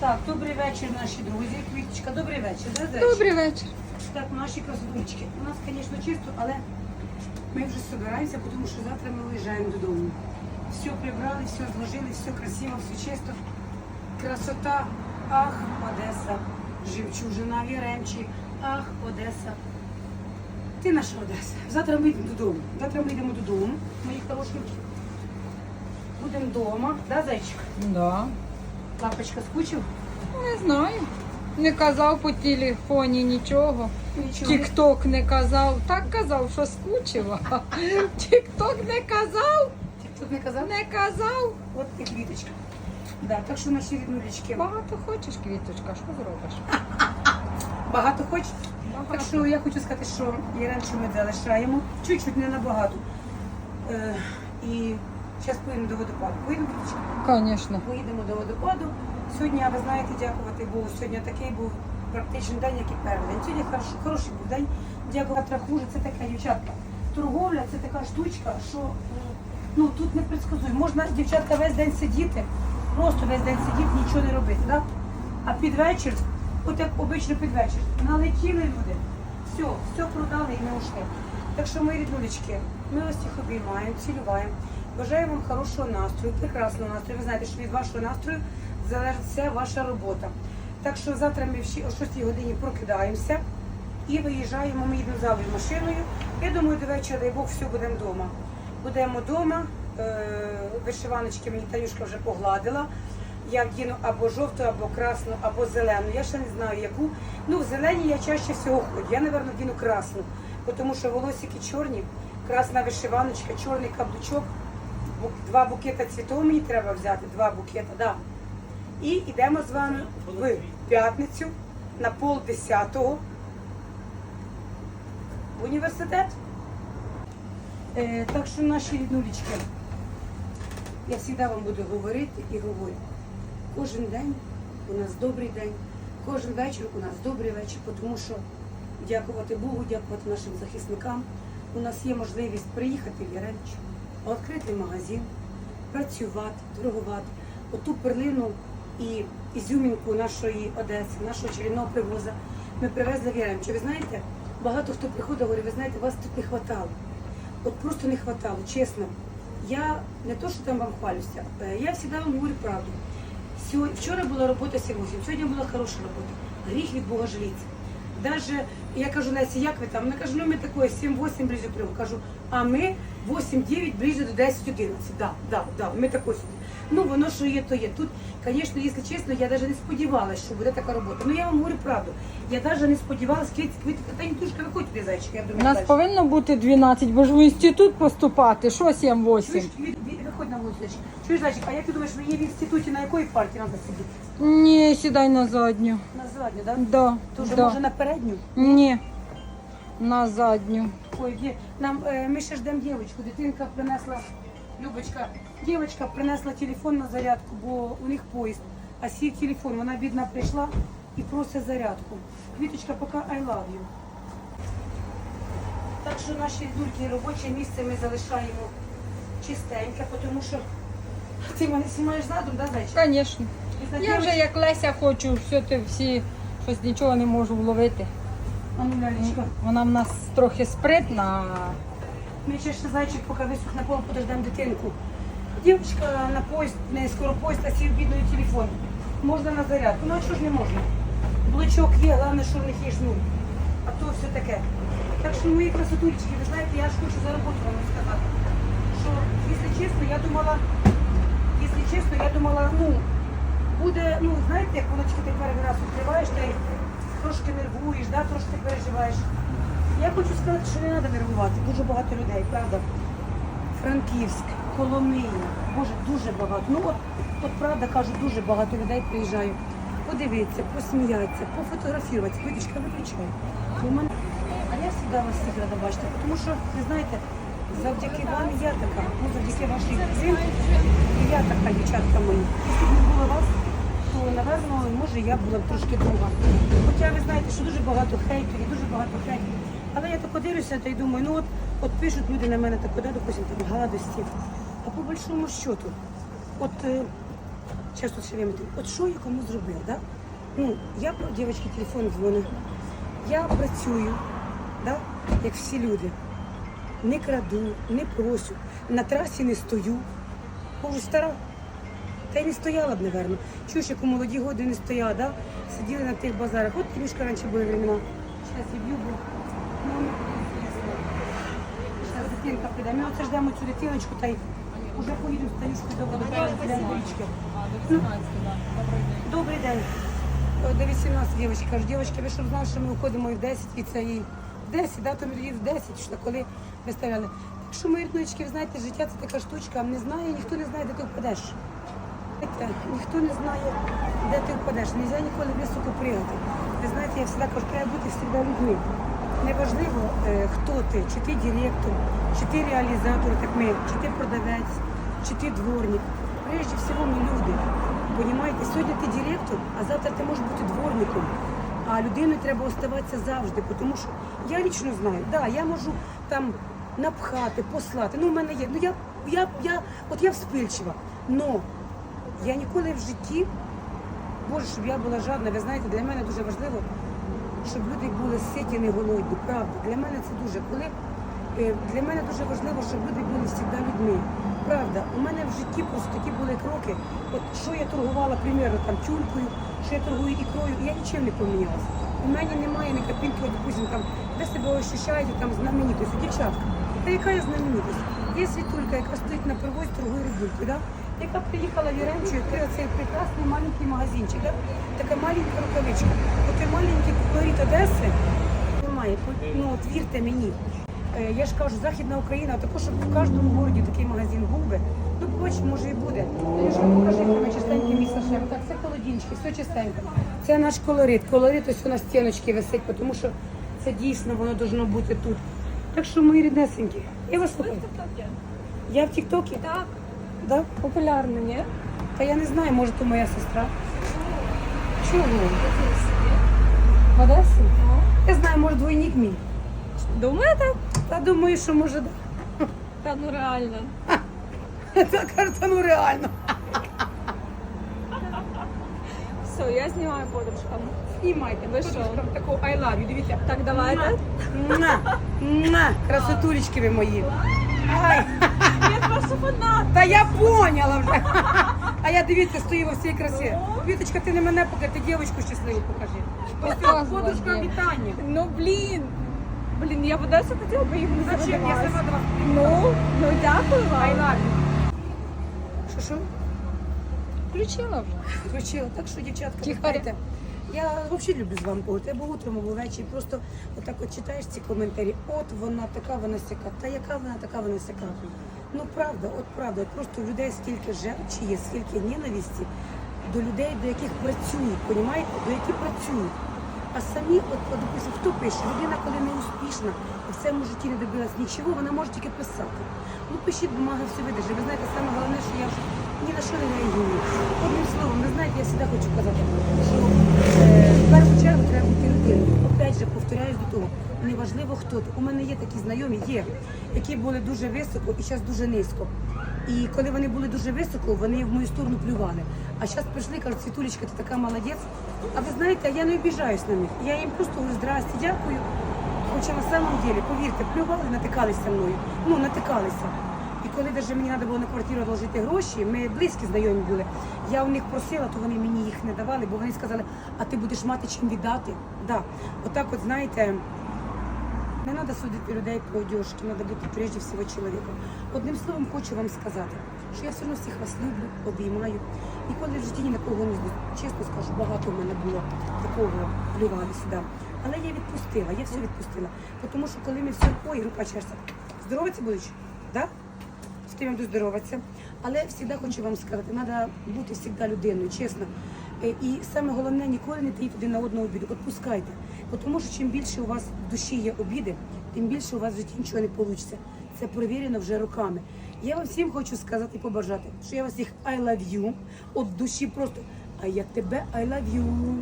Так, добрий вечір, наші друзі. Квіточка, добрий вечір. Да, зайчик? Добрий вечір. Так, наші красотулечки. У нас, звісно, чисто, але ми вже збираємося, тому що завтра ми виїжджаємо додому. Все прибрали, все зложили, все красиво, все чисто. Красота. Ах, Одеса. Жемчужина, Віремчі. Ах, Одеса. Ти наша Одеса. Завтра ми йдемо додому. Завтра ми йдемо додому, мої хорошенькі. Будемо вдома, да, зайчик? Да. Лапочка скучив? Не знаю. Не казав по телефоні нічого. Тік-ток не казав. Так казав, що скучила. Тік-ток не казав. Тут не казав? Не казав. От ти квіточка. Да, так що наші ріднулечки. Багато хочеш, квіточка, що зробиш? Багато хочеш? Так що я хочу сказати, що Яремчу ми залишаємо. Чуть-чуть не набагато. Е, і зараз поїдемо до водопаду. Поїдемо, Звісно. Поїдемо до водопаду. Сьогодні, а ви знаєте, дякувати Богу. Сьогодні такий був практичний день, як і перший день. Сьогодні хороший, хороший був день. Дякувати хуже. Це така дівчатка. Торговля це така штучка, що ну тут не предсказує. Можна дівчатка весь день сидіти, просто весь день сидіти, нічого не робити. Да? А під вечір, от як обично під вечір, налетіли люди. Все, все продали і ми ушли. Так що, мої ріднулечки, ми ось їх обіймаємо, цілюємо. Бажаю вам хорошого настрою, прекрасного настрою. Ви знаєте, що від вашого настрою залежить вся ваша робота. Так що завтра ми всі о 6 годині прокидаємося і виїжджаємо. Ми їдемо залою машиною. Я думаю, до вечора, дай Бог, все будемо вдома. Будемо вдома. Е, Вишиваночки мені Танюшка вже погладила. Я вдіну або жовту, або красну, або зелену. Я ще не знаю яку. Ну, в зеленій я чаще всього ходжу. Я, напевно, вдіну красну, тому що волосики чорні, красна вишиваночка, чорний каблучок, два букета цвітов мені треба взяти, два букета, да. І йдемо з вами в п'ятницю на пол десятого в університет. Е, так що наші ріднулічки, я завжди вам буду говорити і говорю. Кожен день у нас добрий день, кожен вечір у нас добрий вечір, тому що дякувати Богу, дякувати нашим захисникам. У нас є можливість приїхати в Яремчу, відкрити магазин, працювати, торгувати. Оту перлину і ізюмінку нашої Одеси, нашого чарівного привоза ми привезли в Яремчу. Ви знаєте, багато хто приходить, говорить, ви знаєте, вас тут не хватало. От просто не хватало, чесно. Я не то, що там вам хвалюся, е, я завжди вам говорю правду. Вчора була робота 7-8, сьогодні була хороша робота. Гріх від Бога жаліться. Даже я кажу, Лесі, як ви там? Вона каже, ну ми такої 7-8 близько прямо. Кажу, а ми 8-9 близько до 10-11. Да, да, да, ми такої собі. Ну воно що є, то є. Тут, звісно, якщо чесно, я навіть не сподівалася, що буде така робота. Ну я вам говорю правду. Я навіть не сподівалася, квіт, квіт, та Нітушка, виходь туди, зайчик, я У думаю, нас далі. повинно бути 12, бо ж в інститут поступати. Що 7-8? Чуєш, від- від- виходь на вулицю. Чуєш, зайчик, а як ти думаєш, є в інституті, на якої партії треба сидіти? Ні, сідай на задню. Задню, так? Да, То вже да. може на передню? Ні. На задню. Ой, є. Нам, е, ми ще ждемо дівчинку. Дитинка принесла, Любочка, дівчинка принесла телефон на зарядку, бо у них поїзд. А сів телефон, вона бідна прийшла і просить зарядку. Квіточка, поки I love you. Так що наші дульки робоче місце ми залишаємо чистеньке, тому що ти мене знімаєш задум, да, зайчик? Звісно. Я вже як Леся хочу, все ти всі щось нічого не можу вловити. А ну, лялечка. Вона в нас трохи спритна. Ми ще ще зайчик, поки висохне пол, подождемо дитинку. Дівчинка на поїзд, не скоро поїзд, а сів бідний телефон. Можна на зарядку. Ну а що ж не можна? Блочок є, головне, що в них є шнур. А то все таке. Так що мої красотулечки, ви знаєте, я ж хочу за роботу вам сказати. Що, якщо чесно, я думала, якщо чесно, я думала, ну, буде, ну, знаєте, як воно ти перший раз відкриваєш, ти трошки нервуєш, да, трошки переживаєш. Я хочу сказати, що не треба нервувати. Дуже багато людей, правда. Франківськ, Коломия, Боже, дуже багато. Ну от, от правда кажу, дуже багато людей приїжджають. Подивитися, посміятися, пофотографуватися. Квіточка, виключай. Бо мене... А я завжди вас всіх рада бачити, тому що, ви знаєте, завдяки вам я така, ну, завдяки вашій підтримці, і я така, дівчатка мої. Якщо б не було вас, то, напевно, може, я була б трошки друга. Хоча ви знаєте, що дуже багато хейтерів, дуже багато хейтерів. Але я так дивлюся та й думаю, ну от, от пишуть люди на мене так, да, допустим, там гадості. А по большому счету, от е, Чесно ще вимотаю. От що я кому зробив, да? Ну, я про дівчатки телефон дзвоню. Я працюю, да? як всі люди. Не краду, не просю, на трасі не стою. Боже, стара. Та й не стояла б, напевно. Чуєш, як у молоді годи не стояла, да? сиділи на тих базарах. От трішки раніше були времена. Зараз я б'ю, бо ну, зараз дитинка піде. Ми оце ждемо цю дитиночку та й вже поїдемо з Танюшкою до річки. Ну, Добрий день. До 18 дівчатка. Кажу, дівчатки, ви щоб знали, що ми виходимо і в 10 і це і в 10, да, то ми в 10, що коли виставляли. Так що, мої ріднички, ви знаєте, життя це така штучка, не знає, ніхто не знає, де ти впадеш. Знаєте, Ніхто не знає, де ти впадеш. Нельзя ніколи високо пригати. Ви знаєте, я завжди кажу, треба бути завжди людьми. Неважливо, е, хто ти, чи ти директор, чи ти реалізатор, так ми, чи ти продавець, чи ти дворник. Прежде всього ми люди. Понімаєте, сьогодні ти директор, а завтра ти можеш бути дворником. А людиною треба оставатися завжди, тому що я лічно знаю, да, я можу там напхати, послати. Ну, в мене є. Ну я, я, я, от я вспильчива. Но я ніколи в житті, боже, щоб я була жадна, ви знаєте, для мене дуже важливо, щоб люди були ситі, не голодні. Правда, для мене це дуже. Коли е, для мене дуже важливо, щоб люди були завжди людьми. Правда, у мене в житті просто такі були кроки. От що я торгувала, примірно, там тюлькою, що я торгую ікрою, я нічим не помінялася. У мене немає ні копійки, от, допустим, там, де себе ощущаєте, там знаменитость. Дівчатка, та яка я знаменитость? Є світулька, яка стоїть на привозі, торгує рибулькою, да? Яка приїхала в Яремчу, відкрила цей прекрасний маленький магазинчик, да? така маленька рукавичка. Отой маленький колорит Одеси немає. Ну, от вірте мені. Е, Я ж кажу, Західна Україна, також щоб в кожному місті такий магазин був би. Ну, побачимо, може і буде. Я ж вам покажу, ми чистеньке місце шеф. Так, це холодильнички, все чистенько. Це наш колорит. Колорит ось на стіночці висить, тому що це дійсно воно должно бути тут. Так що, мої ріднесенькі, я вас слухаю. Я в Тіктокі? Так, Да? популярно, ні? Та я не знаю, може, то моя сестра. Чого? В Одесі? Я знаю, може, двойник мій. Думаєте? Та думаю, що може. да. Та ну реально. Та карта, ну реально. Все, я знімаю подружкам. Знімайте, Ви що? Таку I love you, дивіться. Так, давайте. Муа, муа, Красотулечки ви мої. Я фанат. та я поняла вже. А я дивіться, стою во всій красі. Віточка, ти не мене покажи, ти дівчинку щасливу покажи. Подружка вітання. Ну блін. Блін, я в Одесу хотіла би їх не Зачем? Я сама до. Ну, ну дякую I вам. love you. Що, що? Включила вже. Включила. Так що, дівчатка, Тихо. знаєте, я взагалі люблю з вами поговорити. Або утром, або ввечері. Просто отак от читаєш ці коментарі. От вона така, вона сяка. Та яка вона така, вона сяка. Ну правда, от правда, просто в людей скільки желчі є, скільки ненависті до людей, до яких працюють, понімаєте? До яких працюють. А самі, от, от допустим, хто пише, людина, коли не успішна і в цьому житті не добилась нічого, вона може тільки писати. Ну пишіть, бумага все видержи. Ви знаєте, саме головне, що я вже ні на що не реагую. Одним словом, ви знаєте, я завжди хочу казати, що е, в першу чергу треба бути людиною. Опять же, повторяюсь до того, неважливо хто. У мене є такі знайомі, є, які були дуже високо і зараз дуже низько. І коли вони були дуже високо, вони в мою сторону плювали. А зараз прийшли кажуть, Світулечка, ти така молодець. А ви знаєте, я не обіжаюсь на них. Я їм просто говорю, здрасте, дякую. Хоча на самом деле, повірте, плювали, натикалися мною. Ну, натикалися. Коли навіть мені треба було на квартиру одложити гроші, ми близькі знайомі були. Я у них просила, то вони мені їх не давали, бо вони сказали, а ти будеш мати чим віддати. Да. Отак, от знаєте. Не треба судити людей по одежці, треба бути прежде всього чоловіком. Одним словом, хочу вам сказати, що я все одно всіх вас люблю, обіймаю. Ніколи в житті ні на кого не злю. Чесно скажу, багато в мене було такого плювали сюди. Але я відпустила, я все відпустила. Тому що коли ми все, ой, рука чешеться. Здороваться будеш? Да? Тим я буду здороватися. Але завжди хочу вам сказати, треба бути завжди людиною, чесно. Е, І саме головне, ніколи не таїть один на одного обіду. Відпускайте. Бо Тому що чим більше у вас в душі є обіди, тим більше у вас в житті нічого не вийде. Це перевірено вже роками. Я вам всім хочу сказати і побажати, що я вас всіх I love you, от душі просто, а я тебе I love you.